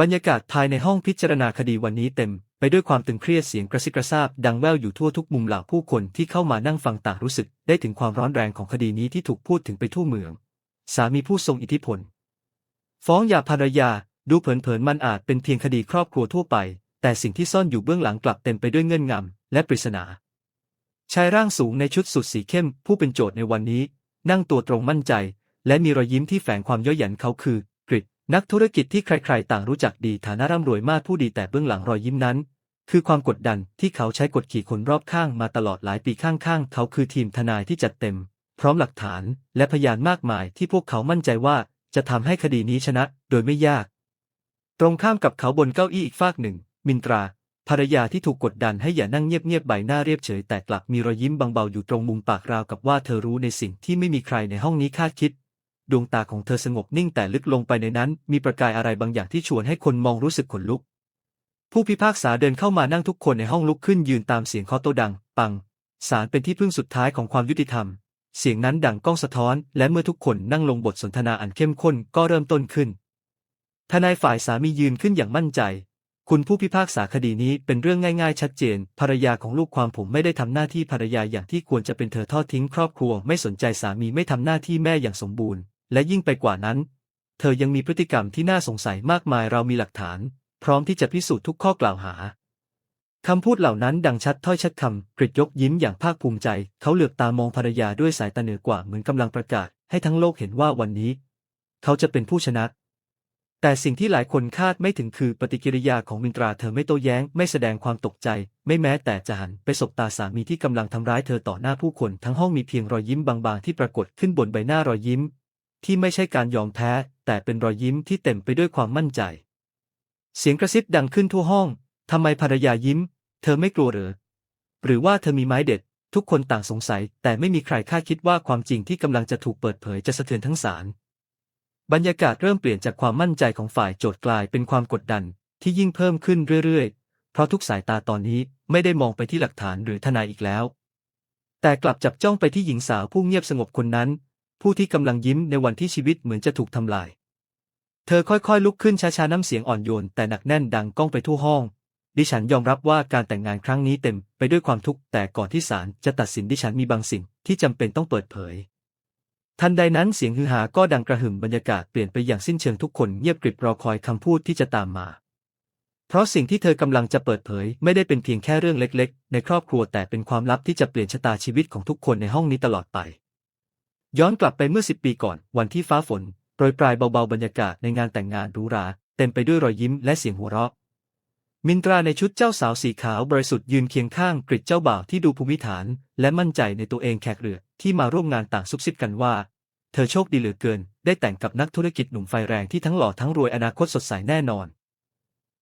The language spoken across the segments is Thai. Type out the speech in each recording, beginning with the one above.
บรรยากาศภายในห้องพิจารณาคดีวันนี้เต็ม ไปด้วยความตึงเครียดเสียงกระซิบกระซาบ ดังแว่วอยู่ทั่วทุกมุมเหล่าผู้คนที่เข้ามานั่งฟังต่างรู้สึก ได้ถึงความร้อนแรงของคดีนี้ที่ถูกพูดถึงไปทั่วเมือง สามีผู้ทรงอิทธิพล ฟ้องหย่าภรรยา ดูเผินๆมันอาจเป็นเพียงคดีครอบครัวทั่วไป แต่สิ่งที่ซ่อนอยู่เบื้องหลังกลับเต็มไปด้วยเงื่อนงำและปริศนาชายร่างสูงในชุดสุดสีเข้ม ผู้เป็นโจทย์ในวันนี้ นั่งตัวตรงมั่นใจ และมีรอยยิ้มที่แฝงความย่อหยันเขาคือ นักธุรกิจที่ใครๆ ต่างรู้จักดีฐานะร่ำรวยมากผู้ดีแต่เบื้องหลังรอยยิ้มนั้น คือความกดดันที่เขาใช้กดขี่คนรอบข้างมาตลอดหลายปีข้างๆ เขาคือทีมทนายที่จัดเต็ม พร้อมหลักฐานและพยานมากมายที่พวกเขามั่นใจว่าจะทำให้คดีนี้ชนะโดยไม่ยาก ตรงข้ามกับเขาบนเก้าอี้อีกฟากหนึ่ง มินตรา ภรรยาที่ถูกกดดันให้อย่านั่งเงียบๆใบหน้าเรียบเฉยแต่กลับมีรอยยิ้มบางเบาอยู่ตรงมุมปากราวกับว่าเธอรู้ในสิ่งที่ไม่มีใครในห้องนี้คาดคิด ดวงตาของเธอสงบนิ่งแต่ลึกลงไปในนั้น มีประกายอะไรบางอย่างที่ชวนให้คนมองรู้สึกขนลุก ผู้พิพากษาเดินเข้ามานั่งทุกคนในห้องลุกขึ้นยืนตามเสียงเคาะโต๊ะดัง ปังศาลเป็นที่พึ่งสุดท้ายของความยุติธรรม เสียงนั้นดังก้องสะท้อน และเมื่อทุกคนนั่งลงบทสนทนาอันเข้มข้นก็เริ่มต้นขึ้น ทนายฝ่ายสามียืนขึ้นอย่างมั่นใจ คุณผู้พิพากษาคดีนี้เป็นเรื่องง่ายๆ ชัดเจน ภรรยาของลูกความผมไม่ได้ทำหน้าที่ภรรยาอย่างที่ควรจะเป็นเธอทอดทิ้งครอบครัว ไม่สนใจสามีไม่ทำหน้าที่แม่อย่างสมบูรณ์ และยิ่งไปกว่านั้น เธอยังมีพฤติกรรมที่น่าสงสัยมากมายเรามีหลักฐาน พร้อมที่จะพิสูจน์ทุกข้อกล่าวหาคำพูดเหล่านั้นดังชัดถ้อยชัดคำกริดยกยิ้มอย่างภาคภูมิใจ เขาเหลือบตามองภรรยาด้วยสายตาเหนือกว่าเหมือนกำลังประกาศ ให้ทั้งโลกเห็นว่าวันนี้ เขาจะเป็นผู้ชนะ แต่สิ่งที่หลายคนคาดไม่ถึงคือปฏิกิริยาของมินตราเธอไม่โต้แย้ง ไม่แสดงความตกใจ ไม่แม้แต่จะหันไปสบตาสามีที่กำลังทำร้ายเธอต่อหน้าผู้คน ทั้งห้องมีเพียงรอยยิ้มบางๆที่ปรากฏขึ้นบนใบหน้ารอยยิ้ม ที่ไม่ใช่การยอมแพ้ แต่เป็นรอยยิ้มที่เต็มไปด้วยความมั่นใจ เสียงกระซิบดังขึ้นทั่วห้อง ทำไมภรรยายิ้ม เธอไม่กลัวหรือ หรือว่าเธอมีไม้เด็ด ทุกคนต่างสงสัย แต่ไม่มีใครคาดคิดว่าความจริงที่กำลังจะถูกเปิดเผยจะสะเทือนทั้งศาล บรรยากาศเริ่มเปลี่ยนจากความมั่นใจของฝ่ายโจทย์กลายเป็นความกดดันที่ยิ่งเพิ่มขึ้นเรื่อยๆ เพราะทุกสายตาตอนนี้ไม่ได้มองไปที่หลักฐานหรือทนายอีกแล้ว แต่กลับจับจ้องไปที่หญิงสาวผู้เงียบสงบคนนั้น ผู้ที่กำลังยิ้มในวันที่ชีวิตเหมือนจะถูกทำลาย เธอค่อยๆ ลุกขึ้นช้าๆน้ำเสียงอ่อนโยนแต่หนักแน่นดังก้องไปทั่วห้อง ดิฉันยอมรับว่าการแต่งงานครั้งนี้เต็มไปด้วยความทุกข์แต่ก่อนที่ศาลจะตัดสินดิฉันมีบางสิ่งที่จำเป็นต้องเปิดเผย ทันใดนั้นเสียงฮือฮาก็ดังกระหึ่มบรรยากาศเปลี่ยนไปอย่างสิ้นเชิงทุกคนเงียบกริบรอคอยคำพูดที่จะตามมาเพราะสิ่งที่เธอกำลังจะเปิดเผย ไม่ได้เป็นเพียงแค่เรื่องเล็กๆ ในครอบครัวแต่เป็นความลับที่จะเปลี่ยนชะตาชีวิตของทุกคนในห้องนี้ตลอดไป ย้อนกลับไปเมื่อสิบปีก่อน วันที่ฟ้าฝนโปรยปลายเบาๆบรรยากาศในงานแต่งงานหรูหรา เต็มไปด้วยรอยยิ้มและเสียงหัวเราะ มินตราในชุดเจ้าสาวสีขาวบริสุทธิ์ยืนเคียงข้างกริดเจ้าบ่าวที่ดูภูมิฐาน และมั่นใจในตัวเองแขกเรือที่มาร่วมงานต่างซุบซิบกันว่า เธอโชคดีเหลือเกิน ได้แต่งกับนักธุรกิจหนุ่มไฟแรงที่ทั้งหล่อทั้งรวยอนาคตสดใสแน่นอน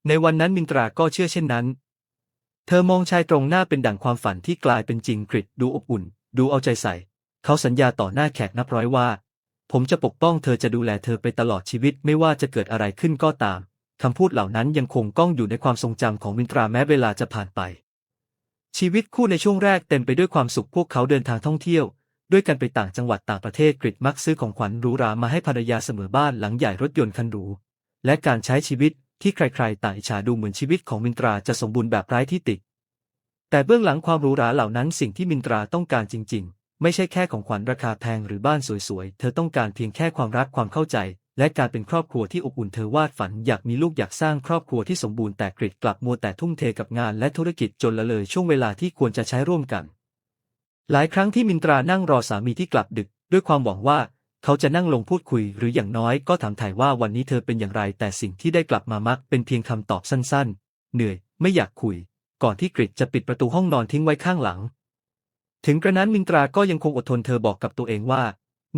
ในวันนั้นมินตราก็เชื่อเช่นนั้น เธอมองชายตรงหน้าเป็นดั่งความฝันที่กลายเป็นจริงกริดดูอบอุ่น ดูเอาใจใส่ เขาสัญญาต่อหน้าแขกนับร้อยว่า ผมจะปกป้องเธอจะดูแลเธอไปตลอดชีวิตไม่ว่าจะเกิดอะไรขึ้นก็ตามคำพูดเหล่านั้นยังคงก้องอยู่ในความทรงจำของมินตราแม้เวลาจะผ่านไป ชีวิตคู่ในช่วงแรกเต็มไปด้วยความสุขพวกเขาเดินทางท่องเที่ยว ด้วยกันไปต่างจังหวัดต่างประเทศกริดมักซื้อของขวัญหรูหรามาให้ภรรยาเสมอบ้านหลังใหญ่รถยนต์คันหรูและการใช้ชีวิตที่ใครๆ ต่างอิจฉาดูเหมือนชีวิตของมินตราจะสมบูรณ์แบบไร้ที่ติ แต่เบื้องหลังความหรูหราเหล่านั้นสิ่งที่มินตราต้องการจริง ๆ ไม่ใช่แค่ของขวัญราคาแพงหรือบ้านสวยๆ เธอต้องการเพียงแค่ความรักความเข้าใจ และการเป็นครอบครัวที่อบอุ่นเธอวาดฝันอยากมีลูกอยากสร้างครอบครัวที่สมบูรณ์แต่กริดกลับมัวแต่ทุ่มเทกับงานและธุรกิจจนละเลยช่วงเวลาที่ควรจะใช้ร่วมกัน หลายครั้งที่มินตรานั่งรอสามีที่กลับดึก ด้วยความหวังว่าเขาจะนั่งลงพูดคุย หรืออย่างน้อยก็ถามถ่ายว่าวันนี้เธอเป็นอย่างไร แต่สิ่งที่ได้กลับมามักเป็นเพียงคำตอบสั้นๆ เหนื่อย ไม่อยากคุย ก่อนที่กริดจะปิดประตูห้องนอนทิ้งไว้ข้างหลัง ถึงกระนั้นมินตราก็ยังคงอดทนเธอบอกกับตัวเองว่า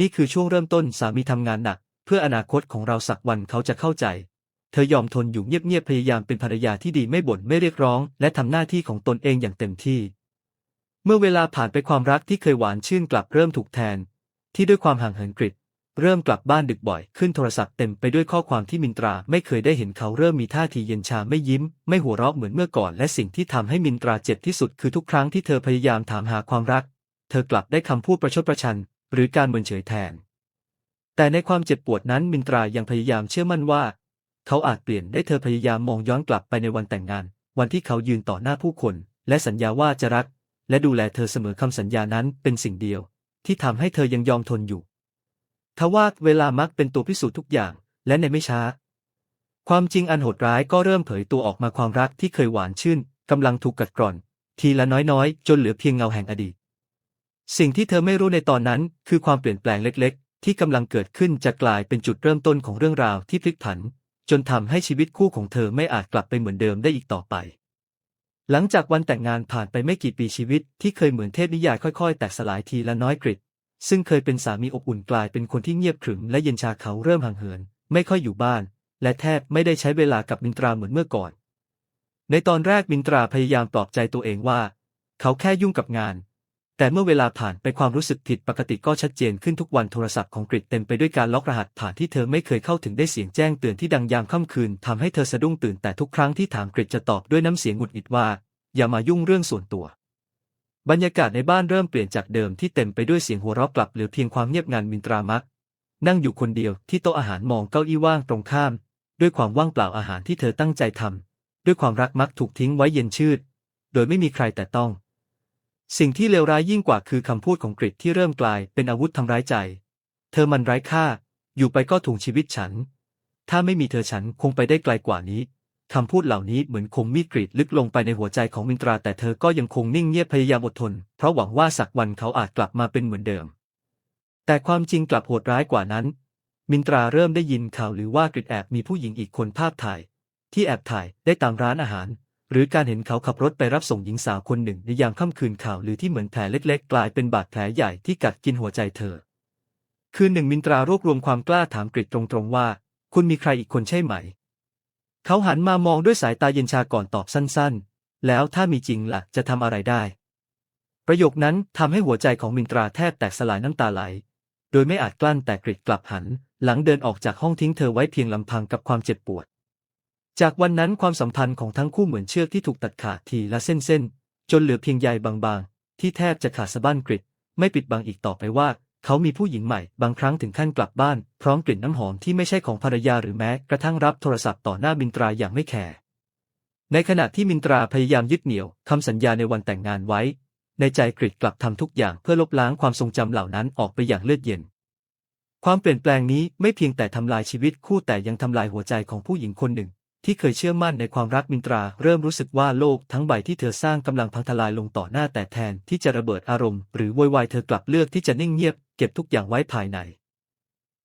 นี่คือช่วงเริ่มต้นสามีทำงานหนัก เพื่ออนาคตของเราสักวันเขาจะเข้าใจ เธอยอมทนอยู่เงียบๆพยายามเป็นภรรยาที่ดีไม่บ่นไม่เรียกร้อง และทำหน้าที่ของตนเองอย่างเต็มที่ เมื่อเวลาผ่านไปความรักที่เคยหวานชื่นกลับเริ่มถูกแทน ที่ด้วยความห่างเหินกริด เริ่มกลับบ้านดึกบ่อย ขึ้นโทรศัพท์เต็มไปด้วยข้อความที่มินตราไม่เคยได้เห็นเขาเริ่มมีท่าทีเย็นชาไม่ยิ้ม ไม่หัวเราะเหมือนเมื่อก่อน และสิ่งที่ทำให้มินตราเจ็บที่สุดคือทุกครั้งที่เธอพยายามถามหาความรัก เธอกลับได้คำพูดประชดประชัน หรือการเมินเฉยแทน แต่ในความเจ็บปวดนั้นมินตรายังพยายามเชื่อมั่นว่า เขาอาจเปลี่ยนได้เธอพยายามมองย้อนกลับไปในวันแต่งงาน วันที่เขายืนต่อหน้าผู้คน และสัญญาว่าจะรัก และดูแลเธอเสมอคำสัญญานั้นเป็นสิ่งเดียว ที่ทำให้เธอยังยอมทนอยู่ ทว่าเวลามักเป็นตัวพิสูจน์ทุกอย่าง และในไม่ช้า ความจริงอันโหดร้ายก็เริ่มเผยตัวออกมาความรักที่เคยหวานชื่นกำลังถูกกัดกร่อน ทีละน้อยๆ จนเหลือเพียงเงาแห่งอดีต สิ่งที่เธอไม่รู้ในตอนนั้น คือความเปลี่ยนแปลงเล็กๆ ที่กำลังเกิดขึ้นจะกลายเป็นจุดเริ่มต้นของเรื่องราวที่พลิกผัน จนทำให้ชีวิตคู่ของเธอไม่อาจกลับไปเหมือนเดิมได้อีกต่อไป หลังจากวันแต่งงานผ่านไปไม่กี่ปีชีวิตที่เคยเหมือนเทพนิยายค่อยๆ แตกสลายทีละน้อยกริด ซึ่งเคยเป็นสามีอบอุ่นกลายเป็นคนที่เงียบขรึมและเย็นชาเขาเริ่มห่างเหิน ไม่ค่อยอยู่บ้าน และแทบไม่ได้ใช้เวลากับมินตราเหมือนเมื่อก่อน ในตอนแรกมินตราพยายามปลอบใจตัวเองว่า เขาแค่ยุ่งกับงาน แต่เมื่อเวลาผ่านไปความรู้สึกผิดปกติก็ชัดเจนขึ้นทุกวันโทรศัพท์ของกริดเต็มไปด้วยการล็อกรหัสผ่านที่เธอไม่เคยเข้าถึงได้เสียงแจ้งเตือนที่ดังยามค่ำคืนทำให้เธอสะดุ้งตื่นแต่ทุกครั้งที่ถามกริดจะตอบด้วยน้ำเสียงหงุดหงิดว่า อย่ามายุ่งเรื่องส่วนตัว บรรยากาศในบ้านเริ่มเปลี่ยนจากเดิมที่เต็มไปด้วยเสียงหัวเราะกลับเหลือเพียงความเงียบงันมินตรามัก นั่งอยู่คนเดียวที่โต๊ะอาหารมองเก้าอี้ว่างตรงข้าม ด้วยความว่างเปล่าอาหารที่เธอตั้งใจทำด้วยความรักมักถูกทิ้งไว้เย็นชืด โดยไม่มีใครแต่ต้อง สิ่งที่เลวร้ายยิ่งกว่าคือคำพูดของกริดที่เริ่มกลายเป็นอาวุธทำร้ายใจ เธอมันไร้ค่า อยู่ไปก็ถุงชีวิตฉัน ถ้าไม่มีเธอฉันคงไปได้ไกลกว่านี้ คำพูดเหล่านี้เหมือนคมมีดกรีดลึกลงไปในหัวใจของมินตราแต่เธอก็ยังคงนิ่งเงียบพยายามอดทน เพราะหวังว่าสักวันเขาอาจกลับมาเป็นเหมือนเดิม แต่ความจริงกลับโหดร้ายกว่านั้น มินตราเริ่มได้ยินข่าวหรือว่ากริดแอบมีผู้หญิงอีกคนภาพถ่าย ที่แอบถ่ายได้ตามร้านอาหาร หรือการเห็นเขาขับรถไปรับส่งหญิงสาวคนหนึ่งในยามค่ำคืนข่าวหรือที่เหมือนแผลเล็กๆ กลายเป็นบาดแผลใหญ่ที่กัดกินหัวใจเธอ คืนหนึ่งมินตรารวบรวมความกล้าถามกริดตรงๆว่า คุณมีใครอีกคนใช่ไหม เขาหันมามองด้วยสายตาเย็นชาก่อนตอบสั้นๆ แล้วถ้ามีจริงล่ะจะทำอะไรได้ ประโยคนั้นทำให้หัวใจของมินตราแทบแตกสลายน้ำตาไหล โดยไม่อาจกลั้นแต่กริดกลับหัน หลังเดินออกจากห้องทิ้งเธอไว้เพียงลำพังกับความเจ็บปวด จากวันนั้นความสัมพันธ์ของทั้งคู่เหมือนเชือกที่ถูกตัดขาดทีละเส้นๆ จนเหลือเพียงใยบางๆ ที่แทบจะขาดสะบั้นกริดไม่ปิดบังอีกต่อไปว่า เขามีผู้หญิงใหม่ บางครั้งถึงขั้นกลับบ้าน พร้อมกลิ่นน้ำหอมที่ไม่ใช่ของภรรยาหรือแม้กระทั่งรับโทรศัพท์ต่อหน้ามินตราอย่างไม่แคร์ในขณะที่มินตราพยายามยึดเหนี่ยวคำสัญญาในวันแต่งงานไว้ ในใจกริดกลับทำทุกอย่างเพื่อลบล้างความทรงจำเหล่านั้นออกไปอย่างเลือดเย็น ความเปลี่ยนแปลงนี้ไม่เพียงแต่ทำลายชีวิตคู่แต่ยังทำลายหัวใจของผู้หญิงคนหนึ่ง ที่เคยเชื่อมั่นในความรักมินตรา เริ่มรู้สึกว่าโลกทั้งใบที่เธอสร้างกำลังพังทลายลงต่อหน้าแต่แทนที่จะระเบิดอารมณ์หรือโวยวายเธอกลับเลือกที่จะนิ่งเงียบ เก็บทุกอย่างไว้ภายใน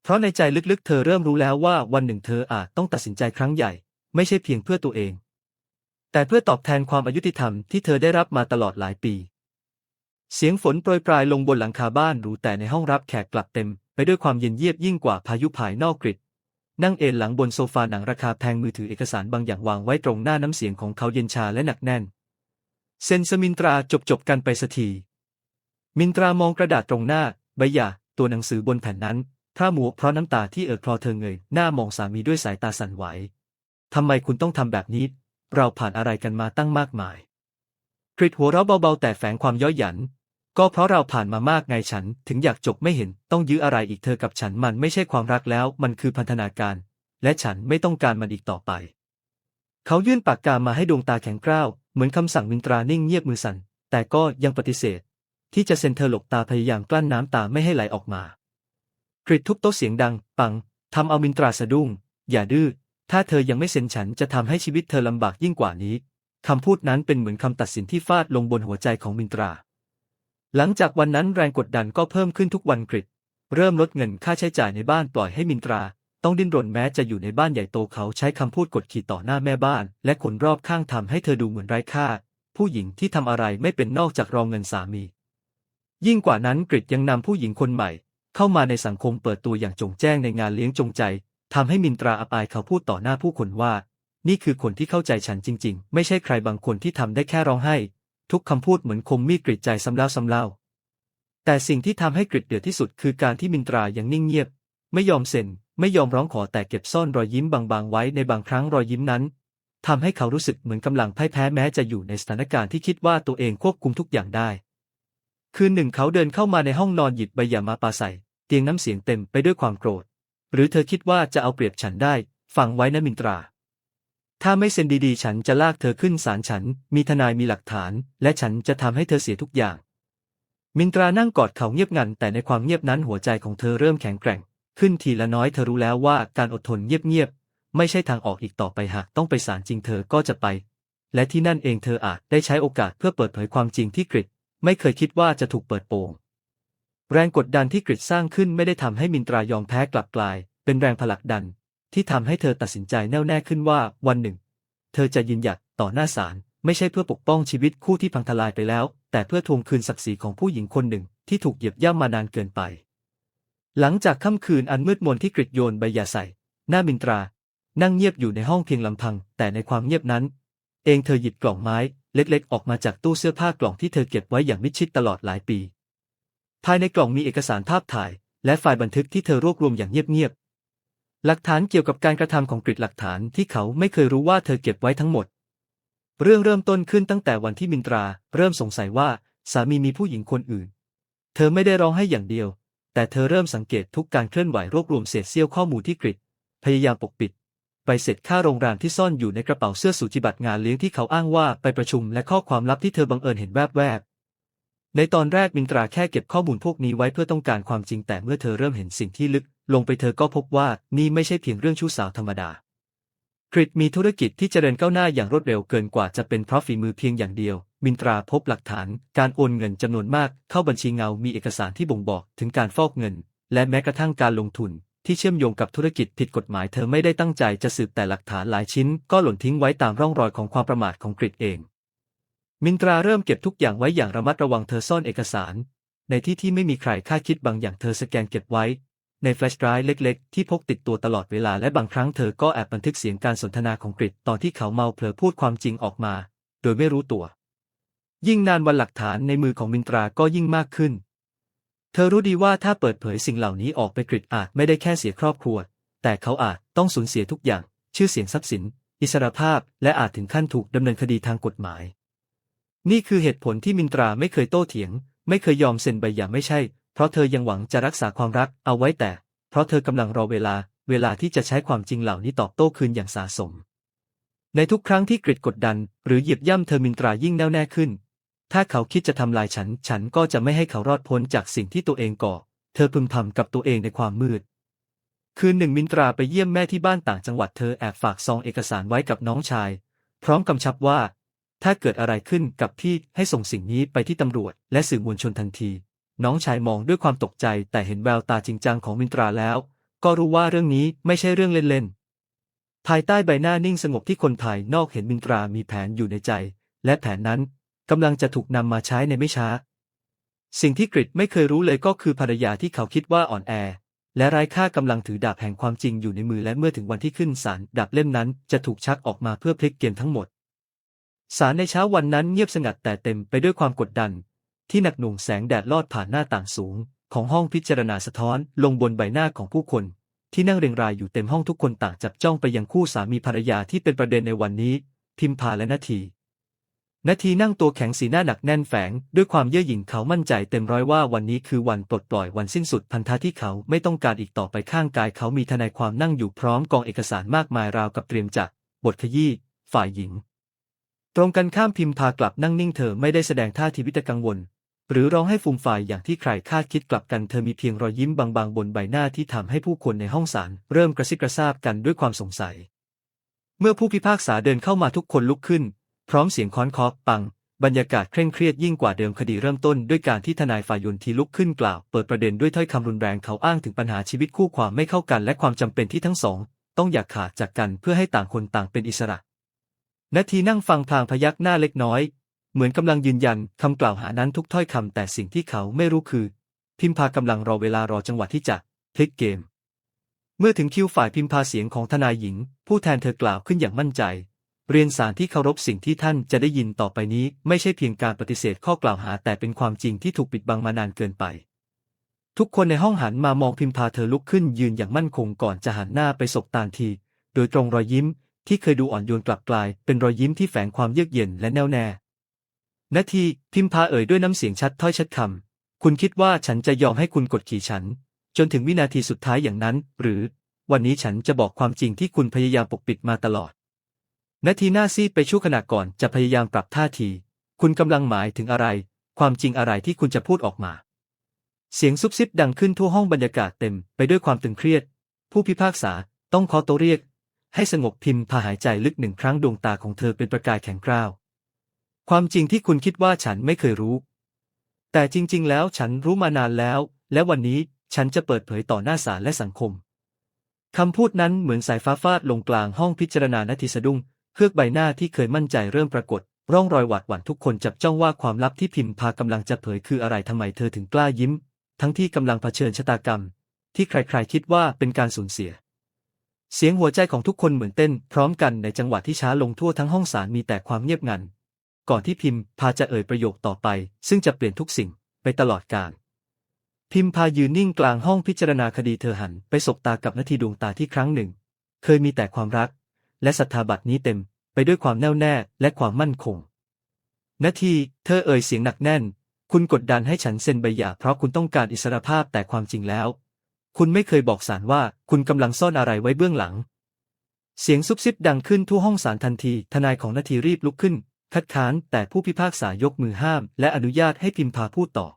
เพราะในใจลึกๆ เธอเริ่มรู้แล้วว่าวันหนึ่งเธออาจต้องตัดสินใจครั้งใหญ่ ไม่ใช่เพียงเพื่อตัวเอง แต่เพื่อตอบแทนความอายุติธรรมที่เธอได้รับมาตลอดหลายปี เสียงฝนโปรยปลายลงบนหลังคาบ้านหรูแต่ในห้องรับแขกกลับเต็ม ไปด้วยความเย็นเยียบยิ่งกว่าพายุภายนอกกริด นั่งเอนหลังบนโซฟาหนังราคาแพงมือถือเอกสารบางอย่างวางไว้ตรงหน้าน้ำเสียงของเขาเย็นชาและหนักแน่น เซนสมินตราจบจบกันไปสักที มินตรามองกระดาษตรงหน้า ใบหย่าตัวหนังสือบนแผ่นนั้นพร่ามัวเพราะน้ำตาที่เอ่อคลอเธอเงยหน้ามองสามีด้วยสายตาสั่นไหวทำไมคุณต้องทำแบบนี้ เราผ่านอะไรกันมาตั้งมากมายกริดหัวเราะเบาๆแต่แฝงความย้อยหยัน ก็เพราะเราผ่านมามากไงฉันถึงอยากจบไม่เห็นต้องยื้ออะไรอีกเธอกับฉันมันไม่ใช่ความรักแล้วมันคือพันธนาการ และฉันไม่ต้องการมันอีกต่อไป เขายื่นปากกามาให้ดวงตาแข็งกร้าวเหมือนคำสั่งมินตรานิ่งเงียบมือสั่นแต่ก็ยังปฏิเสธ ที่จะเซ็นเธอหลบตาพยายามกลั้นน้ำตาไม่ให้ไหลออกมากริดทุบโต๊ะเสียงดัง ปังทำเอามินตราสะดุ้ง อย่าดื้อถ้าเธอยังไม่เซ็นฉันจะทำให้ชีวิตเธอลำบากยิ่งกว่านี้คำพูดนั้นเป็นเหมือนคำตัดสินที่ฟาดลงบนหัวใจของมินตรา หลังจากวันนั้นแรงกดดันก็เพิ่มขึ้นทุกวันกริดเริ่มลดเงินค่าใช้จ่ายในบ้านปล่อยให้มินตรา ต้องดิ้นรนแม้จะอยู่ในบ้านใหญ่โตเขาใช้คำพูดกดขี่ต่อหน้าแม่บ้าน และคนรอบข้างทำให้เธอดูเหมือนไร้ค่า ผู้หญิงที่ทำอะไรไม่เป็นนอกจากรองเงินสามี ยิ่งกว่านั้นกริดยังนำผู้หญิงคนใหม่ เข้ามาในสังคมเปิดตัวอย่างจงแจ้งในงานเลี้ยงจงใจทำให้มินตราอับอายเขาพูดต่อหน้าผู้คนว่า นี่คือคนที่เข้าใจฉันจริง ๆ ไม่ใช่ใครบางคนที่ทำได้แค่ร้องไห้ ทุกคำพูดเหมือนคมมีดกรีดใจซ้ำแล้วซ้ำเล่า แต่สิ่งที่ทำให้กริดเดือดที่สุดคือการที่มินตรายังนิ่งเงียบ ไม่ยอมเซ็น ไม่ยอมร้องขอแต่เก็บซ่อนรอยยิ้มบางๆไว้ในบางครั้งรอยยิ้มนั้นทำให้เขารู้สึกเหมือนกำลังพ่ายแพ้แม้จะอยู่ในสถานการณ์ที่คิดว่าตัวเองควบคุมทุกอย่างได้ คืนหนึ่งเขาเดินเข้ามาในห้องนอนหยิบใบหย่ามาปาใส่ เตียงน้ำเสียงเต็มไปด้วยความโกรธ หรือเธอคิดว่าจะเอาเปรียบฉันได้ ฟังไว้นะมินตรา ถ้าไม่เซ็นดีๆ ฉันจะลากเธอขึ้นศาลฉัน มีทนายมีหลักฐาน และฉันจะทำให้เธอเสียทุกอย่าง มินตรานั่งกอดเขาเงียบงัน แต่ในความเงียบนั้นหัวใจของเธอเริ่มแข็งแกร่ง ขึ้นทีละน้อยเธอรู้แล้วว่าการอดทนเงียบๆ ไม่ใช่ทางออกอีกต่อไปหากต้องไปศาลจริงเธอก็จะไป และที่นั่นเองเธออาจได้ใช้โอกาสเพื่อเปิดเผยความจริงที่กริดไม่เคยคิดว่าจะถูกเปิดโปงแรงกดดันที่กริดสร้างขึ้นไม่ได้ทำให้มินตรายอมแพ้กลับกลาย เป็นแรงผลักดัน ที่ทำให้เธอตัดสินใจแน่วแน่ขึ้นว่า วันหนึ่ง เธอจะยืนหยัดต่อหน้าศาลไม่ใช่เพื่อปกป้องชีวิตคู่ที่พังทลายไปแล้ว แต่เพื่อทวงคืนศักดิ์ศรีของผู้หญิงคนหนึ่งที่ถูกเหยียบย่ำมานานเกินไป หลังจากค่ำคืนอันมืดมนที่กริดโยนใบยาใส่ หน้ามินตรา นั่งเงียบอยู่ในห้องเพียงลำพัง แต่ในความเงียบนั้น เองเธอหยิบกล่องไม้เล็กๆ ออกมาจากตู้เสื้อผ้ากล่องที่เธอเก็บไว้อย่างมิดชิดตลอดหลายปี ภายในกล่องมีเอกสารภาพถ่าย และไฟล์บันทึกที่เธอรวบรวมอย่างเงียบ หลักฐานเกี่ยวกับการกระทำของกริดหลักฐานที่เขาไม่เคยรู้ว่าเธอเก็บไว้ทั้งหมด เรื่องเริ่มต้นขึ้นตั้งแต่วันที่มินตรา เริ่มสงสัยว่าสามีมีผู้หญิงคนอื่น เธอไม่ได้ร้องให้อย่างเดียว แต่เธอเริ่มสังเกตทุกการเคลื่อนไหวรวบรวมเศษเสี้ยวข้อมูลที่กริดพยายามปกปิดใบเสร็จค่าโรงแรมที่ซ่อนอยู่ในกระเป๋าเสื้อสูจิบัตรงานเลี้ยงที่เขาอ้างว่าไปประชุมและข้อความลับที่เธอบังเอิญเห็นแวบๆ ในตอนแรกมินตราแค่เก็บข้อมูลพวกนี้ไว้เพื่อต้องการความจริงแต่เมื่อเธอเริ่มเห็นสิ่งที่ลึก ลงไปเธอก็พบว่านี่ไม่ใช่เพียงเรื่องชู้สาวธรรมดากริดมีธุรกิจที่เจริญก้าวหน้าอย่างรวดเร็วเกินกว่าจะเป็นเพราะฝีมือเพียงอย่างเดียว มินตราพบหลักฐาน การโอนเงินจำนวนมาก เข้าบัญชีเงา มีเอกสารที่บ่งบอกถึงการฟอกเงิน และแม้กระทั่งการลงทุน ที่เชื่อมโยงกับธุรกิจผิดกฎหมายเธอไม่ได้ตั้งใจจะสืบแต่หลักฐานหลายชิ้น ก็หล่นทิ้งไว้ตามร่องรอยของความประมาทของกริดเอง มินตราเริ่มเก็บทุกอย่างไว้อย่างระมัดระวังเธอซ่อนเอกสาร ในที่ที่ไม่มีใครคาดคิดบางอย่างเธอสแกนเก็บไว้ ในแฟลชไดรฟ์เล็ก ๆ ที่พกติดตัวตลอดเวลาและบางครั้งเธอก็แอบบันทึกเสียงการสนทนาของกริดตอนที่เขาเมาเผลอพูดความจริงออกมา โดยไม่รู้ตัว ยิ่งนานวันหลักฐานในมือของมินตราก็ยิ่งมากขึ้น เธอรู้ดีว่าถ้าเปิดเผยสิ่งเหล่านี้ออกไปกริดอาจไม่ได้แค่เสียครอบครัว แต่เขาอาจต้องสูญเสียทุกอย่าง ชื่อเสียงทรัพย์สิน อิสรภาพ และอาจถึงขั้นถูกดำเนินคดีทางกฎหมาย นี่คือเหตุผลที่มินตราไม่เคยโต้เถียง ไม่เคยยอมเซ็นใบหย่าไม่ใช่ เพราะเธอยังหวังจะรักษาความรักเอาไว้แต่ เพราะเธอกำลังรอเวลา เวลาที่จะใช้ความจริงเหล่านี้ตอบโต้คืนอย่างสาสม ในทุกครั้งที่กริดกดดัน หรือเหยียบย่ำเธอมินตรายิ่งแน่วแน่ขึ้น ถ้าเขาคิดจะทำลายฉัน ฉันก็จะไม่ให้เขารอดพ้นจากสิ่งที่ตัวเองก่อ เธอพึมพำกับตัวเองในความมืดคืนหนึ่งมินตราไปเยี่ยมแม่ที่บ้านต่างจังหวัดเธอแอบฝากซองเอกสารไว้กับน้องชาย พร้อมกำชับว่า ถ้าเกิดอะไรขึ้นกับพี่ให้ส่งสิ่งนี้ไปที่ตำรวจ และสื่อมวลชนทันที น้องชายมองด้วยความตกใจแต่เห็นแววตาจริงจังของมินตราแล้ว ก็รู้ว่าเรื่องนี้ไม่ใช่เรื่องเล่นๆ ภายใต้ใบหน้านิ่งสงบที่คนภายนอกเห็นมินตรามีแผนอยู่ในใจ และแผนนั้นกำลังจะถูกนำมาใช้ในไม่ช้า สิ่งที่กริดไม่เคยรู้เลยก็คือภรรยาที่เขาคิดว่าอ่อนแอ และไร้ค่ากำลังถือดาบแห่งความจริงอยู่ในมือและเมื่อถึงวันที่ขึ้นศาลดาบเล่มนั้นจะถูกชักออกมาเพื่อพลิกเกมทั้งหมด ศาลในเช้าวันนั้นเงียบสงัดแต่เต็มไปด้วยความกดดัน ที่หนักหน่วงแสงแดดลอดผ่านหน้าต่างสูง ของห้องพิจารณาสะท้อนลงบนใบหน้าของผู้คน ที่นั่งเรียงรายอยู่เต็มห้องทุกคนต่างจับจ้องไปยังคู่สามีภรรยาที่เป็นประเด็นในวันนี้ พิมพาและนาทีนาทีนั่งตัวแข็งสีหน้าหนักแน่นแฝง ด้วยความเย่อหยิ่งเขามั่นใจเต็มร้อยว่าวันนี้คือวันปลดปล่อยวันสิ้นสุดพันธะที่เขาไม่ต้องการอีกต่อไปข้างกายเขามีทนายความนั่งอยู่พร้อมกองเอกสารมากมายราวกับเตรียมจักบทขยี้ฝ่ายหญิง ตรงกันข้ามพิมพากลับนั่งนิ่งเธอไม่ได้แสดงท่าทีวิตกังวล หรือร้องให้ฟูมฝ่ายอย่างที่ใครคาดคิดกลับกันเธอมีเพียงรอยยิ้มบางๆ บนใบหน้าที่ทำให้ผู้คนในห้องศาลเริ่มกระซิบกระซาบกันด้วยความสงสัย เมื่อผู้พิพากษาเดินเข้ามาทุกคนลุกขึ้น พร้อมเสียงค้อนเคาะปัง บรรยากาศเคร่งเครียดยิ่งกว่าเดิมคดีเริ่มต้นด้วยการที่ทนายฝ่ายยนทีลุกขึ้นกล่าว เปิดประเด็นด้วยถ้อยคำรุนแรงเขาอ้างถึงปัญหาชีวิตคู่ความไม่เข้ากัน และความจำเป็นที่ทั้งสอง ต้องอย่าขาดจากกันเพื่อให้ต่างคนต่างเป็นอิสระ นาทีนั่งฟังพลางพยักหน้าเล็กน้อย เหมือนกำลังยืนยันคำกล่าวหานั้นทุกถ้อยคำแต่สิ่งที่เขาไม่รู้คือ พิมพากำลังรอเวลารอจังหวะที่จะพลิกเกม เมื่อถึงคิวฝ่ายพิมพาเสียงของทนายหญิง ผู้แทนเธอกล่าวขึ้นอย่างมั่นใจ เรียนสารที่เคารพสิ่งที่ท่านจะได้ยินต่อไปนี้ ไม่ใช่เพียงการปฏิเสธข้อกล่าวหาแต่เป็นความจริงที่ถูกปิดบังมานานเกินไป ทุกคนในห้องหันมามองพิมพาเธอลุกขึ้นยืนอย่างมั่นคงก่อนจะหันหน้าไปสบตาที โดยตรงรอยยิ้ม ที่เคยดูอ่อนโยนกลับกลาย เป็นรอยยิ้มที่แฝงความเยือกเย็นและแน่วแน่นาทีพิมพาเอ่ยด้วยน้ำเสียงชัดถ้อยชัดคำคุณคิดว่าฉันจะยอมให้คุณกดขี่ฉัน จนถึงวินาทีสุดท้ายอย่างนั้น หรือ วันนี้ฉันจะบอกความจริงที่คุณพยายามปกปิดมาตลอดนาทีหน้าซีดไปชั่วขณะก่อนจะพยายามปรับท่าที คุณกำลังหมายถึงอะไร ความจริงอะไรที่คุณจะพูดออกมา เสียงซุบซิบดังขึ้นทั่วห้องบรรยากาศเต็มไปด้วยความตึงเครียด ผู้พิพากษาต้องขอตัวเรียก ให้สงบพิมพ์พาหายใจลึกหนึ่งครั้งดวงตาของเธอเป็นประกายแข็งกร้าว ความจริงที่คุณคิดว่าฉันไม่เคยรู้ แต่จริง ๆ แล้วฉันรู้มานานแล้ว และวันนี้ฉันจะเปิดเผยต่อหน้าศาลและสังคม คำพูดนั้นเหมือนสายฟ้าฟาดลงกลางห้องพิจารณานาทีสะดุ้งเพือกใบหน้าที่เคยมั่นใจเริ่มปรากฏ ร่องรอยหวาดหวั่นทุกคนจับจ้องว่าความลับที่พิมพ์พากำลังจะเผยคืออะไรทำไมเธอถึงกล้ายิ้ม ทั้งที่กำลังเผชิญชะตากรรม ที่ใครๆคิดว่าเป็นการสูญเสีย เสียงหัวใจของทุกคนเหมือนเต้น พร้อมกันในจังหวะที่ช้าลงทั่วทั้งห้องศาลมีแต่ความเงียบงัน ก่อนที่พิมพ์พาจะเอ่ยประโยคต่อไป ซึ่งจะเปลี่ยนทุกสิ่งไปตลอดกาลพิมพายืนนิ่งกลางห้องพิจารณาคดีเธอหัน ไปสบตากับนาทีดวงตาที่ครั้งหนึ่ง เคยมีแต่ความรัก และศรัทธาบัดนี้เต็ม ไปด้วยความแน่วแน่และความมั่นคงนาทีเธอเอ่ยเสียงหนักแน่น คุณกดดันให้ฉันเซ็นใบหย่าเพราะคุณต้องการอิสรภาพแต่ความจริงแล้ว คุณไม่เคยบอกศาลว่าคุณกำลังซ่อนอะไรไว้เบื้องหลัง เสียงซุบซิบดังขึ้นทั่วห้องศาลทันที ทนายของนาทีรีบลุกขึ้น คัดค้านแต่ผู้พิพากษายกมือห้าม และอนุญาตให้พิมพาพูดต่อ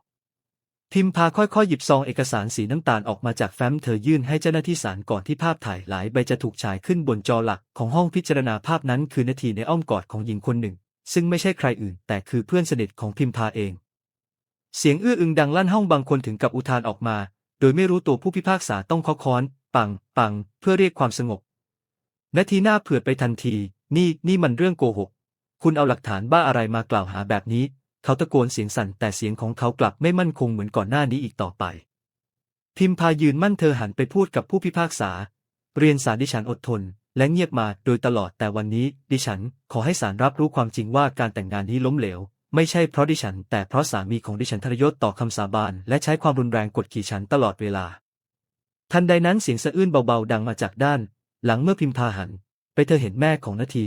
พิมพาค่อยๆหยิบซองเอกสารสีน้ำตาลออกมาจากแฟ้มเธอยื่นให้เจ้าหน้าที่ศาลก่อนที่ภาพถ่ายหลายใบจะถูกฉายขึ้นบนจอหลักของห้องพิจารณาภาพนั้นคือนาทีในอ้อมกอดของหญิงคนหนึ่ง ซึ่งไม่ใช่ใครอื่น แต่คือเพื่อนสนิทของพิมพาเอง เสียงอื้ออึงดังลั่นห้องบางคนถึงกับอุทานออกมา โดยไม่รู้ตัวผู้พิพากษาต้องเคาะค้อน ปัง ปัง เพื่อเรียกความสงบนาทีหน้าเผื่อไปทันที นี่ นี่มันเรื่องโกหก คุณเอาหลักฐานบ้าอะไรมากล่าวหาแบบนี้ เขาตะโกนเสียงสั่นแต่เสียงของเขากลับไม่มั่นคงเหมือนก่อนหน้านี้อีกต่อไป พิมพายืนมั่นเธอหันไปพูดกับผู้พิพากษา เรียนสารดิฉันอดทน และเงียบมาโดยตลอดแต่วันนี้ ดิฉัน ขอให้ศาลรับรู้ความจริงว่าการแต่งงานนี้ล้มเหลว ไม่ใช่เพราะดิฉัน แต่เพราะสามีของดิฉันทรยศต่อคำสาบานและใช้ความรุนแรงกดขี่ฉันตลอดเวลา ทันใดนั้นเสียงสะอื้นเบาๆดังมาจากด้าน หลังเมื่อพิมพาหัน ไปเธอเห็นแม่ของนาที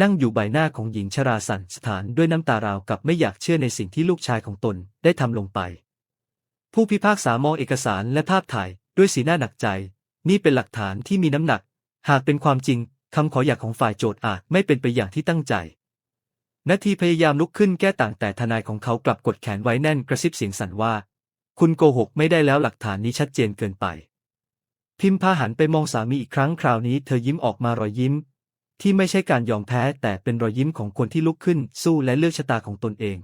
นั่งอยู่ใบหน้าของหญิงชราสันสถานด้วยน้ำตาราวกับไม่อยากเชื่อในสิ่งที่ลูกชายของตนได้ทำลงไป ผู้พิพากษามองเอกสารและภาพถ่ายด้วยสีหน้าหนักใจ นี่เป็นหลักฐานที่มีน้ำหนัก หากเป็นความจริงคำขออยากของฝ่ายโจทย์อาจไม่เป็นไปอย่างที่ตั้งใจ นาทีพยายามลุกขึ้นแก้ต่างแต่ทนายของเขากลับกดแขนไว้แน่นกระซิบเสียงสั่นว่า คุณโกหกไม่ได้แล้วหลักฐานนี้ชัดเจนเกินไป พิมพาหันไปมองสามีอีกครั้งคราวนี้เธอยิ้มออกมารอยยิ้ม ที่ไม่ใช่การยอมแพ้แต่เป็นรอยยิ้มของคนที่ลุกขึ้นสู้และเลือกชะตาของตนเอง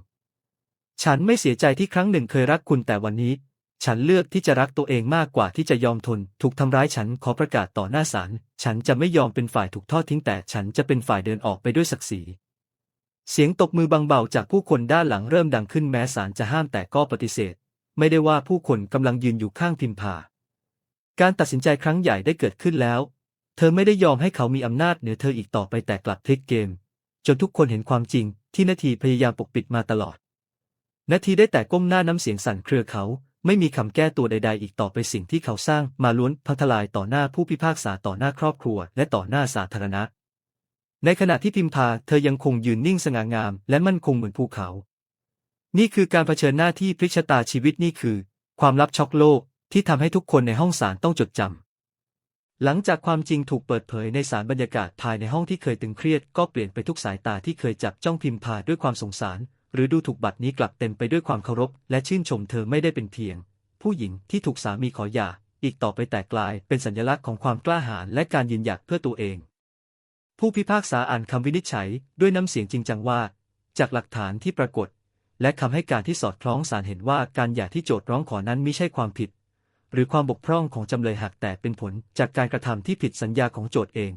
ฉันไม่เสียใจที่ครั้งหนึ่งเคยรักคุณแต่วันนี้ ฉันเลือกที่จะรักตัวเองมากกว่าที่จะยอมทน ถูกทำร้ายฉันขอประกาศต่อหน้าศาลฉันจะไม่ยอมเป็นฝ่ายถูกทอดทิ้งแต่ฉันจะเป็นฝ่ายเดินออกไปด้วยศักดิ์ศรี เสียงตบมือบางเบาจากผู้คนด้านหลังเริ่มดังขึ้นแม้ศาลจะห้ามแต่ก็ปฏิเสธ ไม่ได้ว่าผู้คนกำลังยืนอยู่ข้างพิมพา การตัดสินใจครั้งใหญ่ได้เกิดขึ้นแล้ว เธอไม่ได้ยอมให้เขามีอำนาจเหนือเธออีกต่อไปแต่กลับพลิกเกม จนทุกคนเห็นความจริงที่นาทีพยายามปกปิดมาตลอด นาทีได้แต่ก้มหน้าน้ำเสียงสั่นเครือเขา ไม่มีคำแก้ตัวใด ๆ อีกต่อไปสิ่งที่เขาสร้างมาล้วนพังทลายต่อหน้าผู้พิพากษาต่อหน้าครอบครัว และต่อหน้าสาธารณะ ในขณะที่พิมพาเธอยังคงยืนนิ่งสง่างาม และมั่นคงเหมือนภูเขา นี่คือการเผชิญหน้าที่พลิกชะตาชีวิตนี่คือ ความลับช็อกโลกที่ทำให้ทุกคนในห้องศาลต้องจดจำหลังจากความจริงถูกเปิดเผยในศาลบรรยากาศภายในห้องที่เคยตึงเครียด ก็เปลี่ยนไปทุกสายตาที่เคยจับจ้องพิมพาด้วยความสงสาร หรือดูถูกบัตรนี้กลับเต็มไปด้วยความเคารพ และชื่นชมเธอไม่ได้เป็นเพียง ผู้หญิงที่ถูกสามีขอหย่าอีกต่อไปแต่กลายเป็นสัญลักษณ์ของความกล้าหาญและการยืนหยัดเพื่อตัวเอง ผู้พิพากษาอ่านคำวินิจฉัยด้วยน้ำเสียงจริงจังว่า จากหลักฐานที่ปรากฏ และคำให้การที่สอดคล้องศาลเห็นว่าการหย่าที่โจทร้องขอนั้นไม่ใช่ความผิด หรือความบกพร่องของจำเลยหากแต่เป็นผลจากการกระทำที่ผิดสัญญาของโจทเอง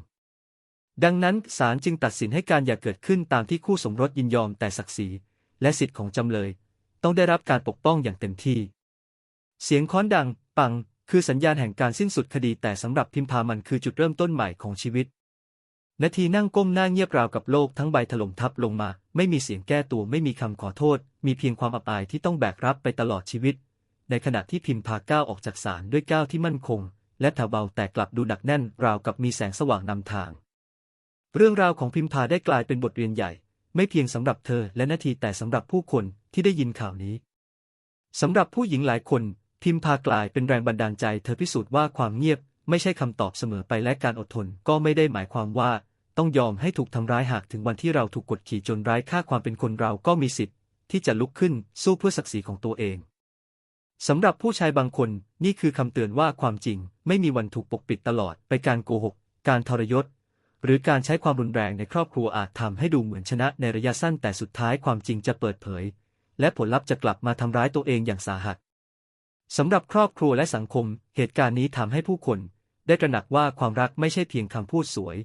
ดังนั้นศาลจึงตัดสินให้การหย่าเกิดขึ้นตามที่คู่สมรสยินยอมแต่ศักดิ์ศรีและสิทธิ์ของจำเลย ต้องได้รับการปกป้องอย่างเต็มที่ เสียงค้อนดัง ปัง คือสัญญาณแห่งการสิ้นสุดคดีแต่สำหรับพิมพามันคือจุดเริ่มต้นใหม่ของชีวิต นาทีนั่งก้มหน้าเงียบราวกับโลกทั้งใบถล่มทับลงมา ไม่มีเสียงแก้ตัวไม่มีคำขอโทษ มีเพียงความอับอายที่ต้องแบกรับไปตลอดชีวิต ในขณะที่พิมพาก้าวออกจากศาลด้วยก้าวที่มั่นคง และแถวเบาแต่กลับดูหนักแน่นราวกับมีแสงสว่างนำทาง เรื่องราวของพิมพาได้กลายเป็นบทเรียนใหญ่ ไม่เพียงสำหรับเธอและนาทีแต่สำหรับผู้คนที่ได้ยินข่าวนี้สำหรับผู้หญิงหลายคน พิมพากลายเป็นแรงบันดาลใจ เธอพิสูจน์ว่าความเงียบ ไม่ใช่คำตอบเสมอไปและการอดทนก็ไม่ได้หมายความว่า ต้องยอมให้ถูกทำร้ายหากถึงวันที่เราถูกกดขี่จนร้ายค่าความเป็นคนเราก็มีสิทธิ์ ที่จะลุกขึ้นสู้เพื่อศักดิ์ศรีของตัวเองสำหรับผู้ชายบางคนนี่คือคำเตือนว่าความจริง ไม่มีวันถูกปกปิดตลอดไปการโกหก การทรยศ หรือการใช้ความรุนแรงในครอบครัวอาจทำให้ดูเหมือนชนะในระยะสั้นแต่สุดท้ายความจริงจะเปิดเผย และผลลัพธ์จะกลับมาทำร้ายตัวเองอย่างสาหัสสำหรับครอบครัวและสังคม เหตุการณ์นี้ทำให้ผู้คน ได้ตระหนักว่าความรักไม่ใช่เพียงคำพูดสวย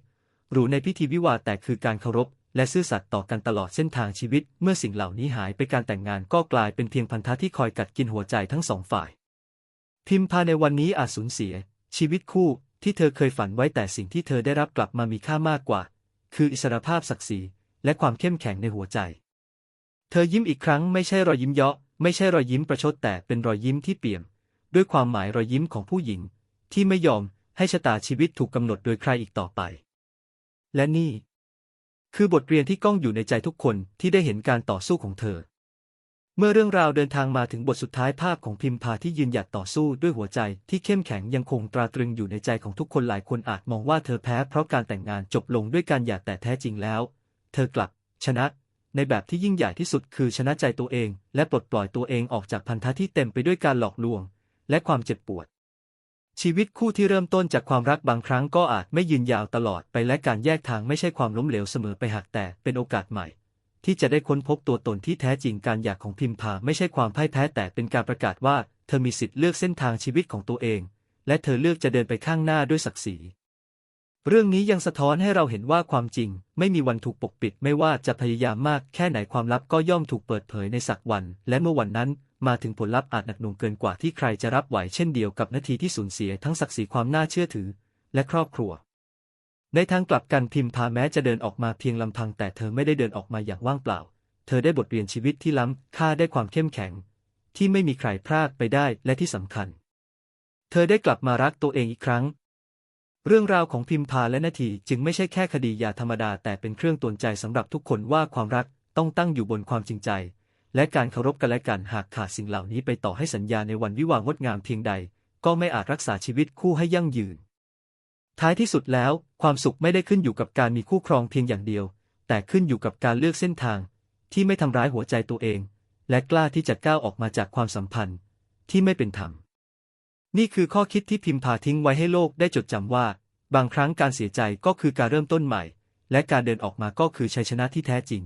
หรือในพิธีวิวาห์แต่คือการเคารพ และซื่อสัตย์ต่อกันตลอดเส้นทางชีวิต เมื่อสิ่งเหล่านี้หายไปการแต่งงานก็กลายเป็นเพียงพันธะที่คอยกัดกินหัวใจทั้งสองฝ่าย พิมพาในวันนี้อาจสูญเสีย ชีวิตคู่ที่เธอเคยฝันไว้แต่สิ่งที่เธอได้รับกลับมามีค่ามากกว่า คืออิสรภาพศักดิ์ศรีและความเข้มแข็งในหัวใจ เธอยิ้มอีกครั้งไม่ใช่รอยยิ้มเยาะไม่ใช่รอยยิ้มประชดแต่เป็นรอยยิ้มที่เปี่ยม ด้วยความหมายรอยยิ้มของผู้หญิง ที่ไม่ยอม ให้ชะตาชีวิตถูกกำหนดโดยใครอีกต่อไป และนี่ คือบทเรียนที่ก้องอยู่ในใจทุกคนที่ได้เห็นการต่อสู้ของเธอ เมื่อเรื่องราวเดินทางมาถึงบทสุดท้ายภาพของพิมพาที่ยืนหยัดต่อสู้ด้วยหัวใจที่เข้มแข็งยังคงตราตรึงอยู่ในใจของทุกคนหลายคนอาจมองว่าเธอแพ้เพราะการแต่งงานจบลงด้วยการหย่าแต่แท้จริงแล้ว เธอกลับ ชนะในแบบที่ยิ่งใหญ่ที่สุดคือชนะใจตัวเอง และปลดปล่อยตัวเองออกจากพันธะที่เต็มไปด้วยการหลอกลวง และความเจ็บปวด ชีวิตคู่ที่เริ่มต้นจากความรักบางครั้งก็อาจไม่ยืนยาวตลอดไปและการแยกทางไม่ใช่ความล้มเหลวเสมอไปหากแต่เป็นโอกาสใหม่ ที่จะได้ค้นพบตัวตนที่แท้จริงการอยากของพิมพาไม่ใช่ความพ่ายแพ้แต่เป็นการประกาศว่า เธอมีสิทธิ์เลือกเส้นทางชีวิตของตัวเอง และเธอเลือกจะเดินไปข้างหน้าด้วยศักดิ์ศรีเรื่องนี้ยังสะท้อนให้เราเห็นว่าความจริง ไม่มีวันถูกปกปิดไม่ว่าจะพยายามมากแค่ไหนความลับก็ย่อมถูกเปิดเผยในสักวัน และเมื่อวันนั้น มาถึงผลลัพธ์อาจหนักหน่วงเกินกว่าที่ใครจะรับไหวเช่นเดียวกับนาทีที่สูญเสียทั้งศักดิ์ศรีความน่าเชื่อถือ และครอบครัว ในทางกลับกันพิมพาแม้จะเดินออกมาเพียงลำพังแต่เธอไม่ได้เดินออกมาอย่างว่างเปล่า เธอได้บทเรียนชีวิตที่ล้ำค่าได้ความเข้มแข็ง ที่ไม่มีใครพลาดไปได้และที่สำคัญ เธอได้กลับมารักตัวเองอีกครั้งเรื่องราวของพิมพาและนาทีจึงไม่ใช่แค่คดียาธรรมดาแต่เป็นเครื่องตวนใจสำหรับทุกคนว่าความรักต้องตั้งอยู่บนความจริงใจ และการเคารพกันและกันหากขาดสิ่งเหล่านี้ไปต่อให้สัญญาในวันวิวาห์งดงามเพียงใด ก็ไม่อาจรักษาชีวิตคู่ให้ยั่งยืน ท้ายที่สุดแล้ว ความสุขไม่ได้ขึ้นอยู่กับการมีคู่ครองเพียงอย่างเดียว แต่ขึ้นอยู่กับการเลือกเส้นทาง ที่ไม่ทำร้ายหัวใจตัวเอง และกล้าที่จะก้าวออกมาจากความสัมพันธ์ ที่ไม่เป็นธรรม นี่คือข้อคิดที่พิมพาทิ้งไว้ให้โลกได้จดจำว่า บางครั้งการเสียใจก็คือการเริ่มต้นใหม่ และการเดินออกมาก็คือชัยชนะที่แท้จริง